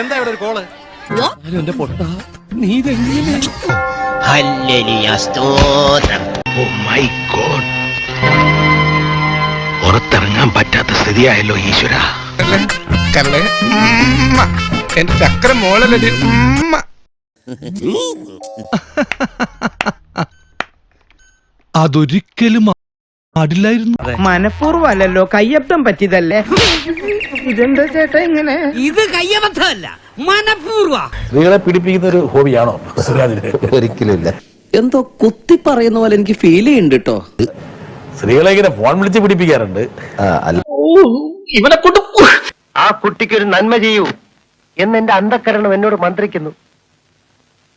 എന്താ ഇവിടെ ഒരു കോൾ? എന്റെ പൊട്ട. നീ oh പുറത്തിറങ്ങാൻ പറ്റാത്ത സ്ഥിതിയായല്ലോ ഈശ്വര. എന്റെ ചക്ര മോളല്ലേ അതൊരിക്കലും പാടില്ലായിരുന്നു. മനഃപൂർവമല്ലല്ലോ കയ്യപ്തം പറ്റിയതല്ലേ? ഇതെന്താ ചേട്ടാ ഇങ്ങനെ? ഇത് കയ്യബദ്ധമല്ല മനഃപൂർവ. സ്ത്രീകളെ പിടിപ്പിക്കുന്ന ഒരു ഹോബിയാണോ ഒരിക്കലും എന്തോ കുത്തി പറയുന്ന പോലെ എനിക്ക് ഫീൽ ചെയ്യുന്നുണ്ട് കേട്ടോ സ്ത്രീകളെ ഇങ്ങനെ ഫോൺ വിളിച്ച് പിടിപ്പിക്കാറുണ്ട് ഇവനെ കൊണ്ട് ആ കുട്ടിക്ക് ഒരു നന്മ ചെയ്യൂ എന്ന് എന്റെ അന്ധക്കരണം എന്നോട് മന്ത്രിക്കുന്നു.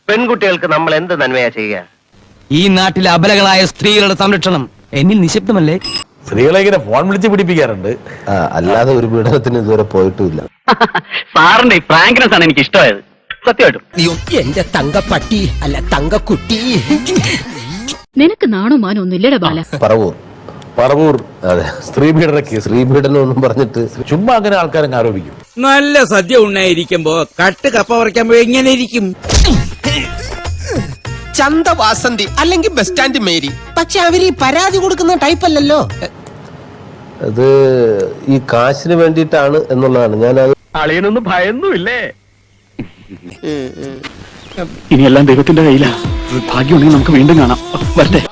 പെൺകുട്ടികൾക്ക് നമ്മൾ എന്ത് നന്മയാ ചെയ്യുക? ഈ നാട്ടിലെ അബലകളായ സ്ത്രീകളുടെ സംരക്ഷണം എന്നിൽ നിശബ്ദമല്ലേ? സ്ത്രീകളെ ഇങ്ങനെ ഫോൺ വിളിച്ച് പിടിപ്പിക്കാറുണ്ട്? ആ, അല്ലാതെ ഒരു പീഡനത്തിന് ഇതുവരെ പോയിട്ടുമില്ല. സാറിന്റെ ഈ ഫ്രാങ്ക്നെസ് ആണ് എനിക്ക് ഇഷ്ടമായത് സത്യമായിട്ടും എന്റെ തങ്കപ്പട്ടി അല്ല തങ്കക്കുട്ടി. നിനക്ക് നാണോ മാനോ ഒന്നുമില്ലടാ ബാല. പറവൂർ. പറവൂർ. അതെ. സ്ത്രീ പീഡന കേസ്. സ്ത്രീ പീഡനം ഒന്നും പറഞ്ഞിട്ട് ചുമ്മാ അങ്ങനെ ആൾക്കാരെ ആരോപിക്കും. നല്ല സദ്യ ഉണ്ണായിരിക്കുമ്പോ കട്ട് കപ്പ പറിക്കുമ്പോ എങ്ങനെ ഇരിക്കും? ചന്ത വാസന്തി അല്ലെങ്കിൽ ബസ് സ്റ്റാൻഡ് മേരി. പക്ഷെ അവർ ഈ പരാതി കൊടുക്കുന്ന ടൈപ്പ് അല്ലല്ലോ. അത് ഈ കാശിന് വേണ്ടിയിട്ടാണ് എന്നുള്ളതാണ്. ഞാൻ അത് അളിയനൊന്നും ഭയന്നുമില്ലേ? ഇനിയെല്ലാം ദൈവത്തിന്റെ കയ്യിലാ. ഭാഗ്യമുണ്ടെങ്കിൽ നമുക്ക് വീണ്ടും കാണാം. വരട്ടെ.